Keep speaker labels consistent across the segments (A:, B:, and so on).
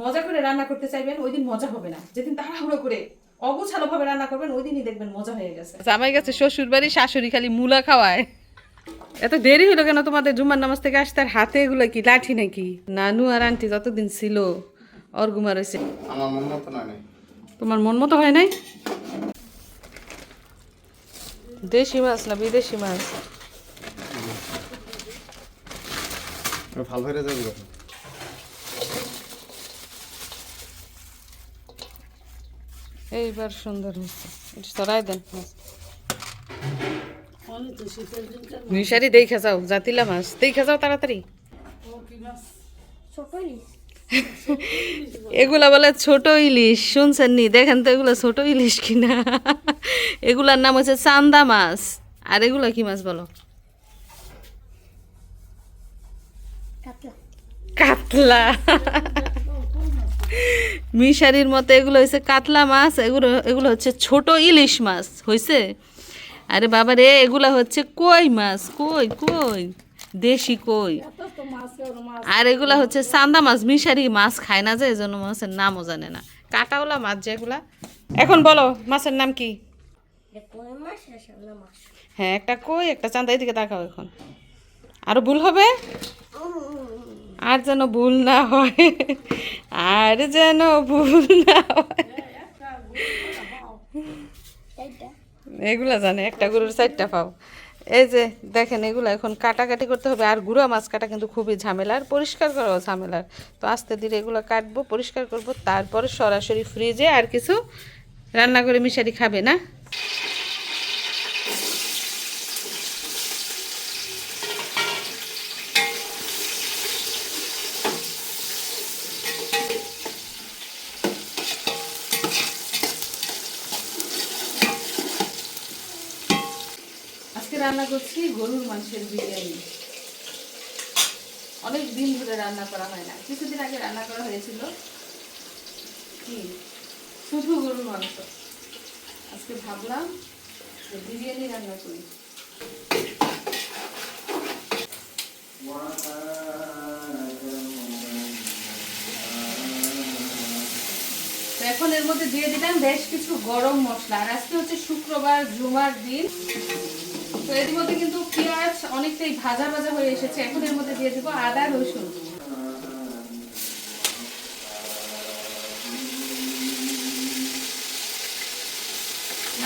A: মজা করে রান্না করতে চাইবেন ওই দিন মজা হবে না। যেদিন তাড়াহুড়ো করে অগোছালো ভাবে রান্না করবেন ওই দিনই দেখবেন মজা হয়ে গেছে। জামাই গেছে শ্বশুর বাড়ি শাশুড়ি খালি মুলা খাওয়ায়। এত দেরি হলো কেন তোমাদের জুম্মার নামাজ থেকে আসতে? আর হাতে এগুলো কি লাঠি নাকি? নানু আর আন্টি যতদিন ছিল অর্গুমা রয়েছে
B: আমার মন মতো নাই।
A: তোমার মন মতো হয় নাই? দেশি মাছ না বিদেশি মাছ?
B: ভালো হয়ে যাবে
A: এইবার সুন্দর হয়েছে। এটা সরাই দেন মিশারি দেখে যাও জাতিলা মাছ। দেখে যাও তাড়াতাড়ি। এগুলা বলে ছোট ইলিশ শুনছেন নি? দেখেন তো এগুলা ছোট ইলিশ কিনা। এগুলার নাম হচ্ছে চান্দা মাছ। আর এগুলা কি মাছ বলো? কাতলা। মিশারির মতো এগুলো হচ্ছে কাতলা মাছ এগুলো এগুলো হচ্ছে ছোট ইলিশ মাছ হয়েছে আরে বাবা রে এগুলো হচ্ছে কই মাছ? কই কই? দেশি কই? আর এগুলা হচ্ছে চান্দা মাছ মিশারি মাছ খায় না যে এজন্য মাছের নামও জানে না। কাটাওলা মাছ যেগুলা। এখন বলো মাছের নাম কি? হ্যাঁ একটা কই একটা চান্দা এদিকে তাকাও এখন। আরও ভুল হবে? আর যেন ভুল না হয়, আর যেন ভুল না হয়। এগুলা জানে, একটা গরুর চারটা পাও। এই যে দেখেন, এগুলো এখন কাটাকাটি করতে হবে, আর গুঁড়া মাছ কাটা কিন্তু খুবই ঝামেলার, পরিষ্কার করাও ঝামেলার। তো আস্তে ধীরে এগুলো কাটবো, পরিষ্কার করব, তারপরে সরাসরি ফ্রিজে আর কিছু রান্না করে মিশারি খাবে, না? করছি গরুর মাংসের বিরিয়ানি। অনেক দিন ধরে রান্না করা হয় না। কিছুদিন আগে রান্না করা হয়েছিল। কি? শুধু গরুর মাংস। আজকে ভাবলাম যে বিরিয়ানি রান্না করি। এখন এর মধ্যে দিয়ে দিলাম বেশ কিছু গরম মশলা। আর আজকে হচ্ছে শুক্রবার, জুমার দিন। তো এর মধ্যে কিন্তু পেঁয়াজ অনেকটাই ভাজা ভাজা হয়ে এসেছে। এখন এর মধ্যে দিয়ে দেবো আদা, রসুন।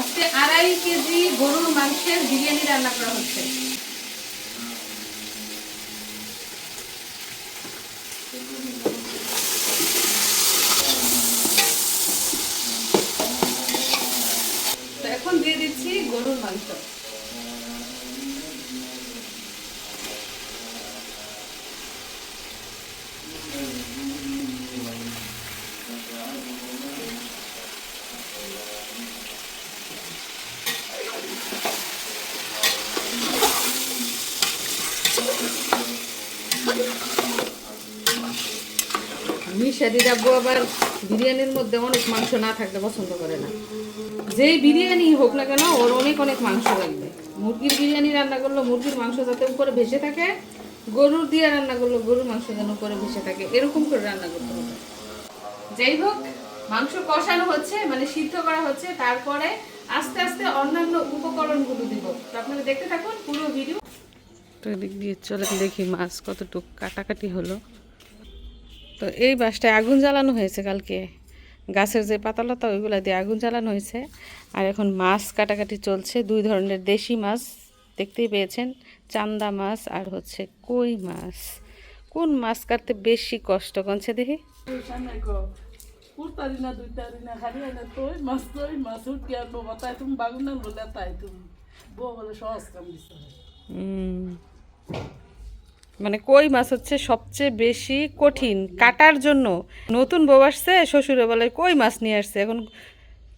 A: আজকে আড়াই কেজি গরুর মাংসের বিরিয়ানি রান্না করা হচ্ছে তো এখন দিয়ে দিচ্ছি গরুর মাংস রাব্বু আবার বিরিয়ানির মধ্যে অনেক মাংস না থাকলে পছন্দ করে না। যেই বিরিয়ানি হোক না কেন, ওর অনেক অনেক মাংস লাগবে। মুরগির বিরিয়ানি রান্না করল মুরগির মাংস যাতে উপরে ভেসে থাকে, গরুর দিয়ে রান্না করল গরুর মাংস যেন উপরে ভেসে থাকে, এরকম করে রান্না করতে হবে। যাই হোক, মাংস কষানো হচ্ছে মানে সিদ্ধ করা হচ্ছে, তারপরে আস্তে আস্তে অন্যান্য উপকরণগুলো দিব। তো আপনারা দেখতে থাকুন পুরো ভিডিও তো এদিক দিয়ে চলে দেখি মাছ কতটুকু কাটাকাটি হলো। তো এই বাসটায় আগুন জ্বালানো হয়েছে কালকে। গাছের যে পাতালতা ওইগুলো দিয়ে আগুন জ্বালানো হয়েছে। আর এখন মাছ কাটাকাটি চলছে। দুই ধরনের দেশি মাছ দেখতেই পেয়েছেন। চান্দা মাছ আর হচ্ছে কই মাছ। কোন মাছ কাটতে বেশি কষ্ট? করছে দেখি?
C: Kurta
A: মানে কই মাছ হচ্ছে সবচেয়ে বেশি কঠিন? কাটার জন্য। নতুন বউ আসছে, শ্বশুরে বলে, কই মাছ নিয়ে আসছে? এখন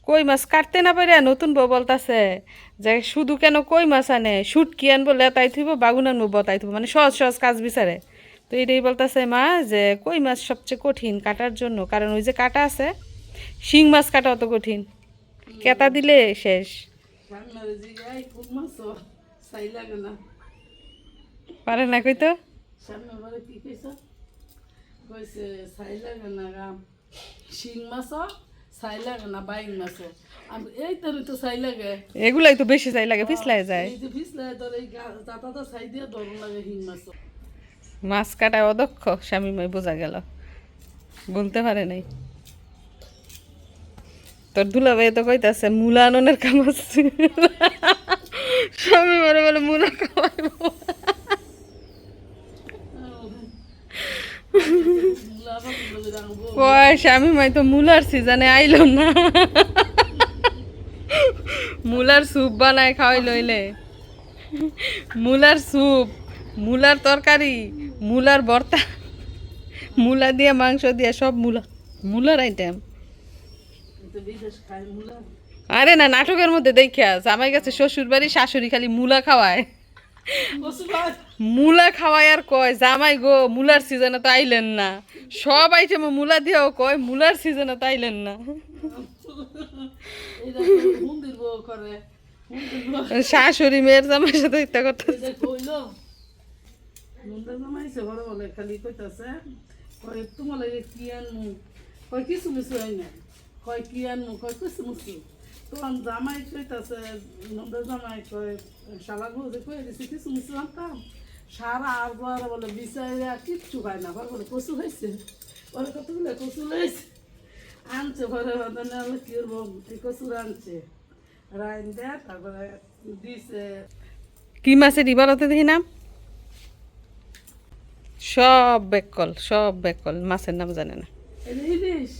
A: কই মাছ কাটতে না পারে, নতুন বউ বলতাছে যে, শুধু কেন কই মাছ আনে? শুটকি আনব, লেতাই থইব, বাগুন আনব, বতাই থইব। মানে সহজ সহজ কাজ বিচারে। তো এটাই বলতাছে মা যে, কই মাছ সবচেয়ে কঠিন কাটার জন্য? কারণ ওই যে কাটা আছে, শিং মাছ কাটা অত কঠিন। কেতা দিলে শেষ
C: সামনে জি আই কোন মাস সাই লাগে না
A: পারে না কই তো?
C: সামনে বলে কি কইছ? কইছে ছাই লাগে না শিং মাছ ছাই লাগে না বাইং মাছ আমি এই তো তো ছাই লাগে।
A: এগুলাই তো বেশি চাই লাগে পিছলাই যায়।
C: এই যে ফিসলে তোর এই তাতা তো ছাই দিয়ে ধরুন লাগে শিং মাছ
A: মাছ কাটায় অদক্ষ স্বামী মাই বোঝা গেল। বলতে পারে নাই। তোর দুলাভাই তো কইতাছে মূলা আননের কাম আছে। স্বামী মারে বলে মূলা খাওয়াইবো। কয় স্বামী মাই তো মূলার সিজনে আইলো না। মূলার স্যুপ বানায় খাওয়াই লইলে। মূলার স্যুপ মূলার তরকারি, মূলার ভর্তা, মূলা দিয়ে, মাংস দিয়ে, সব মূলা, মূলার আইটেম আরে না, নাটকের মধ্যে দেখে আস আমার কাছে শ্বশুর বাড়ি শাশুড়ি খালি মূলা খাওয়ায়। মূলা খাওয়াই আর কয়, জামাই গো, মূলার সিজনে তো আইলেন না। সব আইটেমে মূলা দিয়েও কয়, মূলার সিজনে তো আইলেন না। শাশুড়ি মেয়ের জামাই সাথে ইত্যা করতে
C: খালি কইতাছে কয় তোমার কি আনমু কয়, কিছু মিছু হয় না কয়, কি আনমু? কয়, কিছু মিছু তখন জামাই কইতাছে নন্দের জামাই কয় শালা গুজে কয়ে দিছে কিছু মিছু আনতাম সারা আর বার বলে বিচারিয়া কিচ্ছু খায় না আবার বলে কচু হয়েছে বলে কতগুলো কচু লয়েছে আনছে ঘরে বাদানে আলো কি করব? এই কচু আনছে? রাইন দেয় তারপরে দিছে।
A: কি মাছের ইবারতে দেখি নাম? সব বেকল সব বেকল মাছের নাম জানে না।
C: ইলিশ?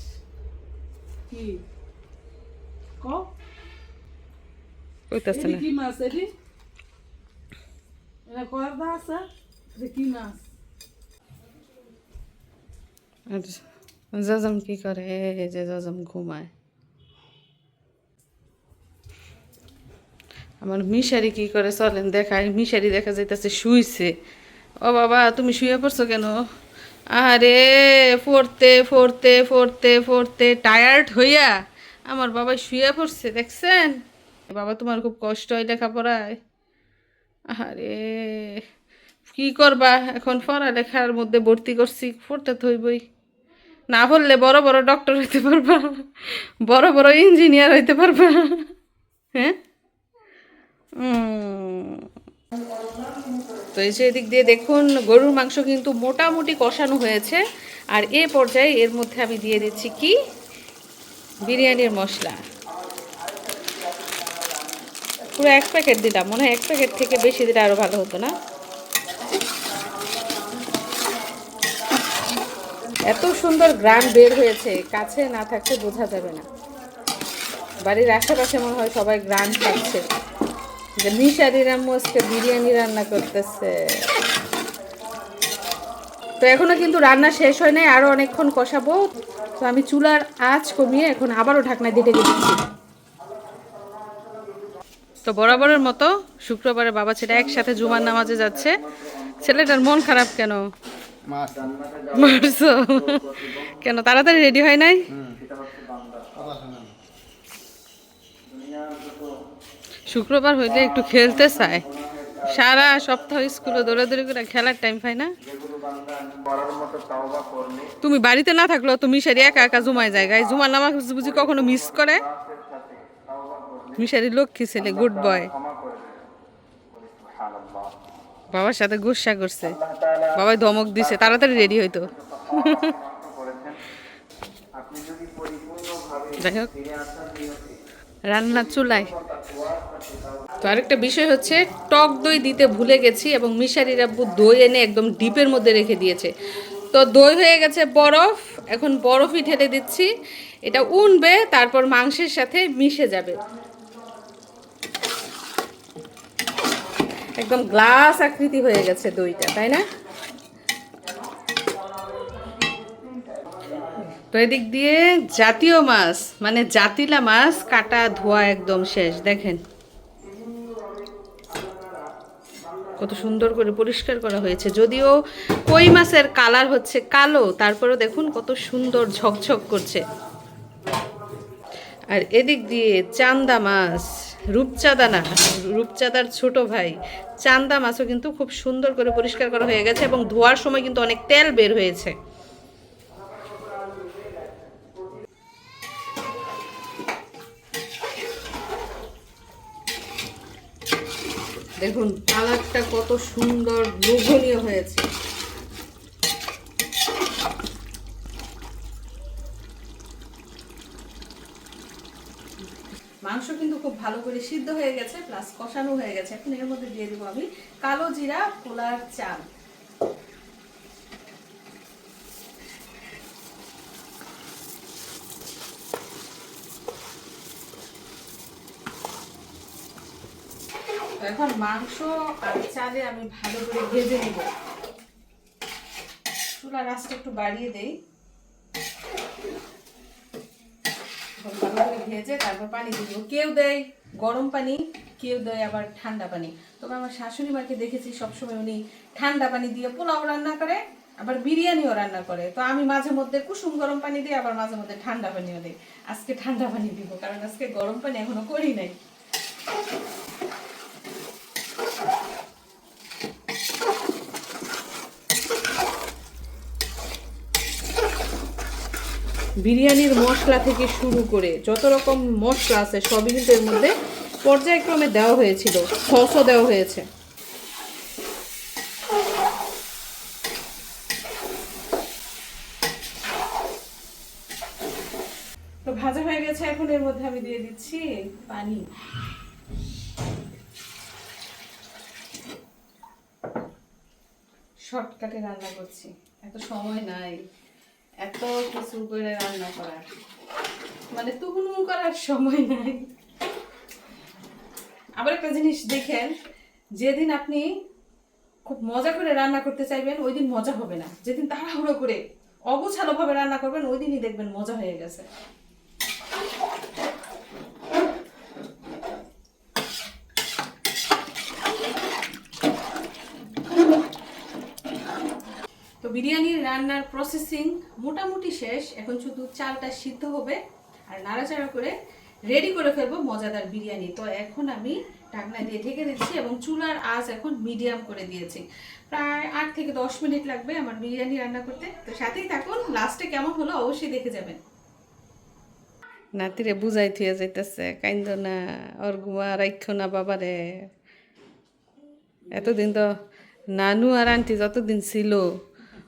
C: কি? ক?
A: কইতাছে না।
C: কি মাছ এটি? এটা করদা আছে এটা কি মাছ?
A: আর জজম কি করে? যে জজম ঘুমায়। আমার মিশারি কি করে চলেন দেখায় মিশারি দেখা যাইতেছে শুইছে। ও বাবা তুমি শুয়ে পড়ছো কেন? আরে পড়তে পড়তে পড়তে পড়তে টায়ার্ড হইয়া আমার বাবা শুয়ে পড়ছে দেখছেন? বাবা, তোমার খুব কষ্ট হয় লেখাপড়ায়। আরে কি করবা? এখন পড়ালেখার মধ্যে ভর্তি করছি, পড়তে তো হইবই। না পড়লে বড় বড় ডক্টর হইতে পারবা, বড় বড় ইঞ্জিনিয়ার হইতে পারবা। হ্যাঁ? তো এই যে এদিক দিয়ে দেখুন, গরুর মাংস কিন্তু মোটামুটি কষানো হয়েছে। আর এ পর্যায়ে এর মধ্যে আমি দিয়ে দিচ্ছি কি? বিরিয়ানির মশলা। পুরো এক প্যাকেট দিলাম। মনে হয় এক প্যাকেট থেকে বেশি দিলে আরও ভালো হতো না? এত সুন্দর গ্রাম বের হয়েছে, কাছে না থাকলে বোঝা যাবে না। বাড়ির আশেপাশে মনে হয় সবাই গ্রাম খাচ্ছে। যে মিশারির আম্মু আজকে বিরিয়ানি রান্না করতেছে। তো এখনও কিন্তু রান্না শেষ হয় নাই আরও অনেকক্ষণ কষাবো। তো আমি চুলার আঁচ কমিয়ে এখন আবারও ঢাকনা দিয়ে ঢেকে দিচ্ছি। তো বরাবরের মতো শুক্রবারে বাবা ছেলে একসাথে জুমার নামাজে যাচ্ছে। ছেলেটার মন খারাপ কেন? মারছো কেন তাড়াতাড়ি রেডি হয় নাই? শুক্রবার হইলে একটু খেলতে চায়। সারা সপ্তাহ স্কুলে দৌড়াদৌড়ি করে খেলার টাইম পাই না। তুমি বাড়িতে না থাকলেও তুমি মিশারি একা একা জুমায় যায়। গাই জুমার নামাজ বুঝি কখনো মিস করে? মিশারি লক্ষ্মী ছেলে গুড বয় বাবার সাথে গুসা করছে। বাবাই ধমক দিছে, তাড়াতাড়ি রেডি হইতো। যাই হোক, রান্নার চুলায়। তো আরেকটা বিষয় হচ্ছে, টক দই দিতে ভুলে গেছি এবং মিশারি রাব্বু দই এনে একদম ডিপের মধ্যে রেখে দিয়েছে। তো দই হয়ে গেছে বরফ, এখন বরফই ঠেলে দিচ্ছি। এটা উনবে, তারপর মাংসের সাথে মিশে যাবে। একদম গ্লাস আকৃতি হয়ে গেছে দইটা, তাই না? তো এদিক দিয়ে জাতীয় মাছ মানে জাতিলা মাছ কাটা ধোয়া একদম শেষ, দেখেন। কত সুন্দর করে পরিষ্কার করা হয়েছে। যদিও কই মাছের কালার হচ্ছে কালো, তারপরেও দেখুন কত সুন্দর ঝকঝক করছে। আর এদিক দিয়ে চান্দা মাছ রূপচাঁদা না, রূপচাঁদার ছোট ভাই। চান্দা মাছও কিন্তু খুব সুন্দর করে পরিষ্কার করা হয়ে গেছে এবং ধোয়ার সময় কিন্তু অনেক তেল বের হয়েছে। দেখুন, কালারটা কত সুন্দর, লোভনীয় হয়েছে। মাংস কিন্তু খুব ভালো করে সিদ্ধ হয়ে গেছে প্লাস কষানো হয়ে গেছে। এখন এর মধ্যে দিয়ে দেবো আমি কালো জিরা, পোলার চাল। এখন মাংস আর চালে আমি ভালো করে ভেজে নিব। চুলার আঁচটা একটু বাড়িয়ে দেই এখন ভালো করে ভেজে তারপর পানি দিয়ে দেবো। কেউ দেয় গরম পানি, কেউ দেয় আবার ঠান্ডা পানি। তবে আমার শাশুড়ি মাকে দেখেছি, সবসময় উনি ঠান্ডা পানি দিয়ে পোলাও রান্না করে, আবার বিরিয়ানিও রান্না করে। তো আমি মাঝে মধ্যে কুসুম গরম পানি দিই, আবার মাঝে মধ্যে ঠান্ডা পানিও দিই। আজকে ঠান্ডা পানি দিব, কারণ আজকে গরম পানি এখনও করি নাই। বিরিয়ানির মশলা থেকে শুরু করে যত রকম মশলা আছে সবই কিন্তু এর মধ্যে পর্যায়ক্রমে দেওয়া হয়েছিল। সসও দেওয়া হয়েছে। তো ভাজা হয়ে গেছে, এখন এর মধ্যে আমি দিয়ে দিচ্ছি পানি। শর্টকাটে রান্না করছি। এত সময় নাই। এত কিছু করে রান্না করার মানে তুহুনু করার সময় নাই। আবার একটা জিনিস দেখেন, যেদিন আপনি খুব মজা করে রান্না করতে চাইবেন, ওই দিন মজা হবে না। যেদিন তাড়াহুড়ো করে অগোছালো ভাবে রান্না করবেন, ওই দিনই দেখবেন মজা হয়ে গেছে তো বিরিয়ানির রান্নার প্রসেসিং মোটামুটি শেষ। এখন শুধু চালটা সিদ্ধ হবে আর নাড়াচাড়া করে রেডি করে ফেলব মজাদার বিরিয়ানি। তো এখন আমি ঢাকনা দিয়ে ঢেকে দিচ্ছি এবং চুলার আঁচ এখন মিডিয়াম করে দিয়েছি। প্রায় আট থেকে দশ মিনিট লাগবে আমার বিরিয়ানি রান্না করতে। তো সাথেই থাকুন লাস্টে কেমন হলো অবশ্যই দেখে যাবেন। নাতিরে বুঝাই থুয়ে যাইতেছে, কাইন্দ না, ওর গুমা রাইখ না বাবারে। এতদিন তো নানু আর আন্টি যতদিন ছিল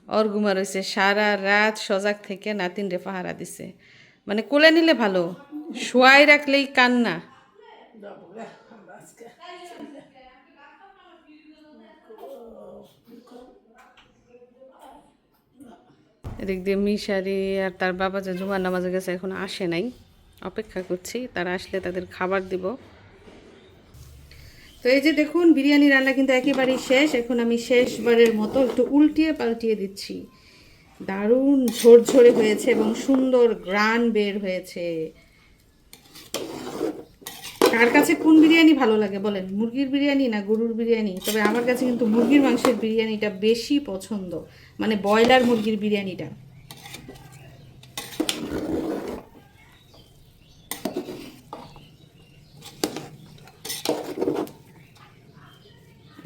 A: ওর গুমা রয়েছে। সারা রাত সজাগ থেকে নাতিন রে পাহারা দিছে। মানে কোলে নিলে ভালো, শোয়াই রাখলেই কান্না। এদিক দিয়ে মিশারি আর তার বাবা যে জুমার নামাজে গেছে, এখন আসে নাই। অপেক্ষা করছি, তারা আসলে তাদের খাবার দিব। তো এই যে দেখুন, বিরিয়ানি রান্না কিন্তু একেবারেই শেষ। এখন আমি শেষবারের মতো একটু উল্টিয়ে পাল্টিয়ে দিচ্ছি। দারুণ ঝরঝরে হয়েছে এবং সুন্দর গ্রান বের হয়েছে। কার কাছে কোন বিরিয়ানি ভালো লাগে বলেন? মুরগির বিরিয়ানি না গরুর বিরিয়ানি? তবে আমার কাছে কিন্তু মুরগির মাংসের বিরিয়ানিটা বেশি পছন্দ। মানে ব্রয়লার মুরগির বিরিয়ানিটা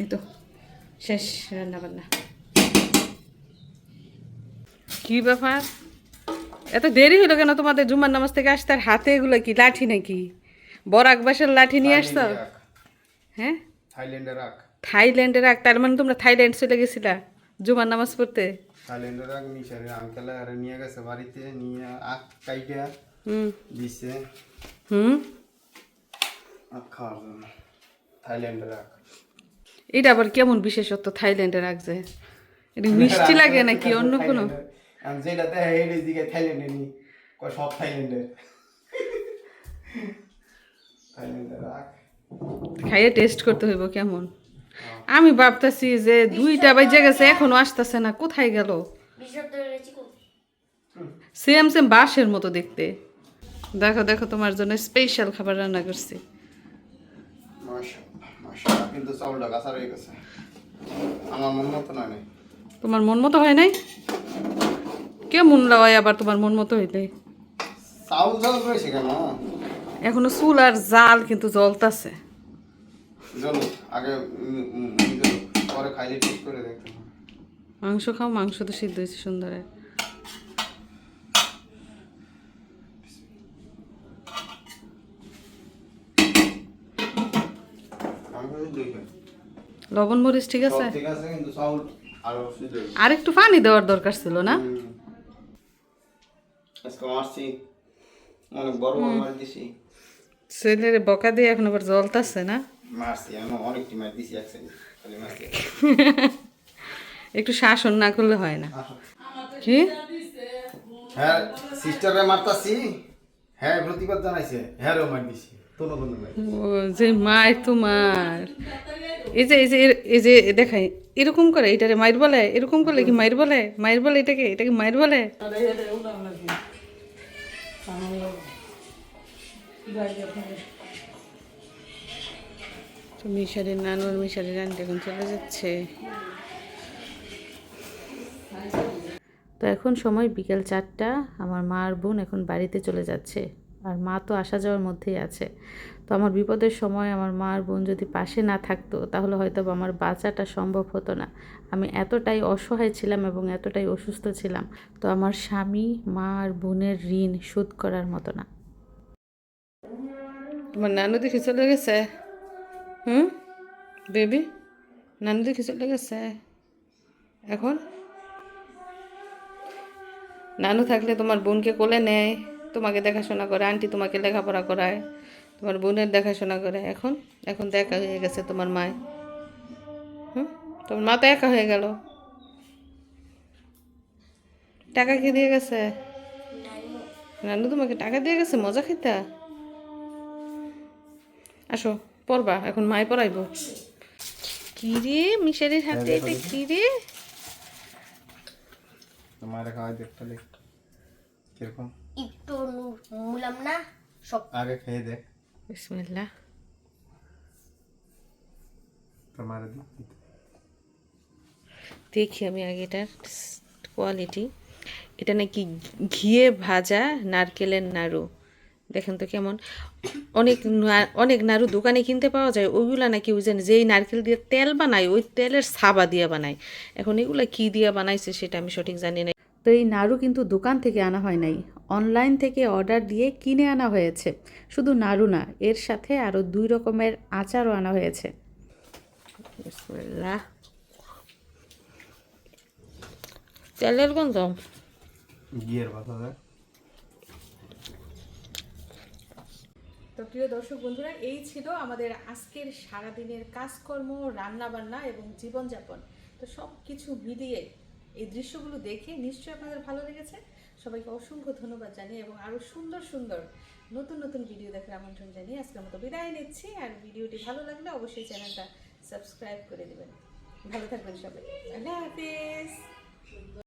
A: এই তো শেষ রান্না বান্না কি ব্যাপার? এত দেরি হলো কেন তোমাদের জুম্মার নামাজ থেকে আসতে? আর হাতে এগুলো কি লাঠি নাকি? বরাক বাসের লাঠি নিয়ে আসছো? হ্যাঁ?
B: থাইল্যান্ডে রাখ
A: থাইল্যান্ডে রাখ তার মানে তোমরা থাইল্যান্ড চলে গেছিলা জুমার নামাজ পড়তে?
B: থাইল্যান্ডে রাখ মিশারে আঙ্কেল আর নিয়ে গেছে বাড়িতে নিয়ে আখ কাইটা
A: হুম।
B: দিছে।
A: হুম?
B: আখ খাওয়ার জন্য। থাইল্যান্ডে রাখ
A: এটা আবার কেমন বিশেষত্ব? থাইল্যান্ডে রাখছে এটা মিষ্টি লাগে নাকি অন্য কোনো?
B: আমি যেটা দেখে এই দিকে থাইল্যান্ডে নি কয় সব থাইল্যান্ডের। থাইল্যান্ডে
A: খাইয়ে টেস্ট করতে হইব কেমন? আমি ভাবতেছি যে দুইটা বাজে গেছে এখনও আসতেছে না। কোথায় গেল? সেম সেম বাঁশের মতো দেখতে। দেখো দেখো তোমার জন্য স্পেশাল খাবার রান্না করছি।
B: কিন্তু চাউলটা কাঁচা রয়ে গেছে। আমার মন মতো নয় নাই।
A: তোমার মন মতো হয় নাই? কেমন লয় আবার তোমার মন মতো হইলে?
B: চাউল চাউল রয়েছে কেন?
A: এখনও চুল আর জাল কিন্তু জ্বলতাছে।
B: চলো আগে পরে খাইলে ঠিক করে দেখতে
A: মাংস খাও মাংস তো সিদ্ধ হয়েছে সুন্দর
B: আমি কিন্তু দুই খাই
A: লবণ মরিচ ঠিক আছে?
B: ঠিক আছে কিন্তু চাউল আরও
A: আর একটু পানি দেওয়ার দরকার ছিল না?
B: আজকে মারছি। অনেক বড় বড় দিছি।
A: ছেলের বকা দিয়ে এখন আবার জ্বলতাছে না?
B: মারছি আমি দিছি
A: একটু শাসন না করলে হয় না। কি?
B: হ্যাঁ সিস্টারে মারতাছি। হ্যাঁ প্রতিবাদ জানাইছে। হ্যাঁ রে মার দিছি।
A: যে মায়ের তোমার। এই যে এই যে এই যে দেখাই এরকম করে এটারে মায়ের বলে এরকম করলে কি মায়ের বলে? মায়ের বলে এটাকে এটাকে মায়ের বলে? মিশারির নানুর মিশারির আন্টি এখন চলে যাচ্ছে। তো এখন সময় বিকেল চারটা আমার মা আর বোন এখন বাড়িতে চলে যাচ্ছে। আর মা তো আসা যাওয়ার মধ্যেই আছে। তো আমার বিপদের সময় আমার মা আর বোন যদি পাশে না থাকতো, তাহলে হয়তো আমার বাঁচাটা সম্ভব হতো না। আমি এতটাই অসহায় ছিলাম এবং এতটাই অসুস্থ ছিলাম, তো আমার স্বামী, মা আর বোনের ঋণ শোধ করার মতো না। তোমার নানু দেখে চলে গেছে? হুম? বেবি, নানু দেখে চলে গেছে? এখন? নানু থাকলে তোমার বোনকে কোলে নেয়। তোমাকে দেখাশোনা করে আন্টি তোমাকে লেখাপড়া করায় তোমার বোনের দেখাশোনা করে। এখন এখন তো একা হয়ে গেছে তোমার মায়। হুম? তোমার মা তো একা হয়ে গেল। টাকা কি দিয়ে গেছে? নানু তোমাকে টাকা দিয়ে গেছে মজা খেতা? আসো পড়বা এখন মাই পড়াইব কি রে মিশারির হাতে এটা কি রে?
B: তোমার খাওয়াই দেখতে দেখ কীরকম?
D: একটু মুলাম না সব।
B: আগে খেয়ে দেখ।
A: বিসমিল্লাহ।
B: তোমার
A: দেখি আমি আগে এটার কোয়ালিটি এটা নাকি ঘিয়ে ভাজা নারকেলের নাড়ু। দেখেন তো কেমন। অনেক না- অনেক নাড়ু দোকানে কিনতে পাওয়া যায় ওইগুলা নাকি ওই যে যেই নারকেল দিয়ে তেল বানায় ওই তেলের সাবা দিয়ে বানায়। এখন এগুলা কি দিয়ে বানাইছে সেটা আমি সঠিক জানি না। তো এই নাড়ু কিন্তু দোকান থেকে আনা হয় নাই। অনলাইন থেকে অর্ডার দিয়ে কিনে আনা হয়েছে। শুধু নাড়ু না এর সাথে আরও দুই রকমের আচারও আনা হয়েছে। তেলের গন্ধ?
B: গিয়ের কথা দেখ।
A: তো প্রিয় দর্শক বন্ধুরা এই ছিল আমাদের আজকের সারাদিনের কাজকর্ম রান্নাবান্না এবং জীবনযাপন। তো সব কিছু মিলিয়ে এই দৃশ্যগুলো দেখে নিশ্চয়ই আপনাদের ভালো লেগেছে। সবাইকে অসংখ্য ধন্যবাদ জানিয়ে এবং আরও সুন্দর সুন্দর নতুন নতুন ভিডিও দেখার আমন্ত্রণ জানিয়ে আজকের মতো বিদায় নিচ্ছি। আর ভিডিওটি ভালো লাগলে অবশ্যই চ্যানেলটা সাবস্ক্রাইব করে দেবেন। ভালো থাকবেন সবাই। আল্লাহ হাফিজ।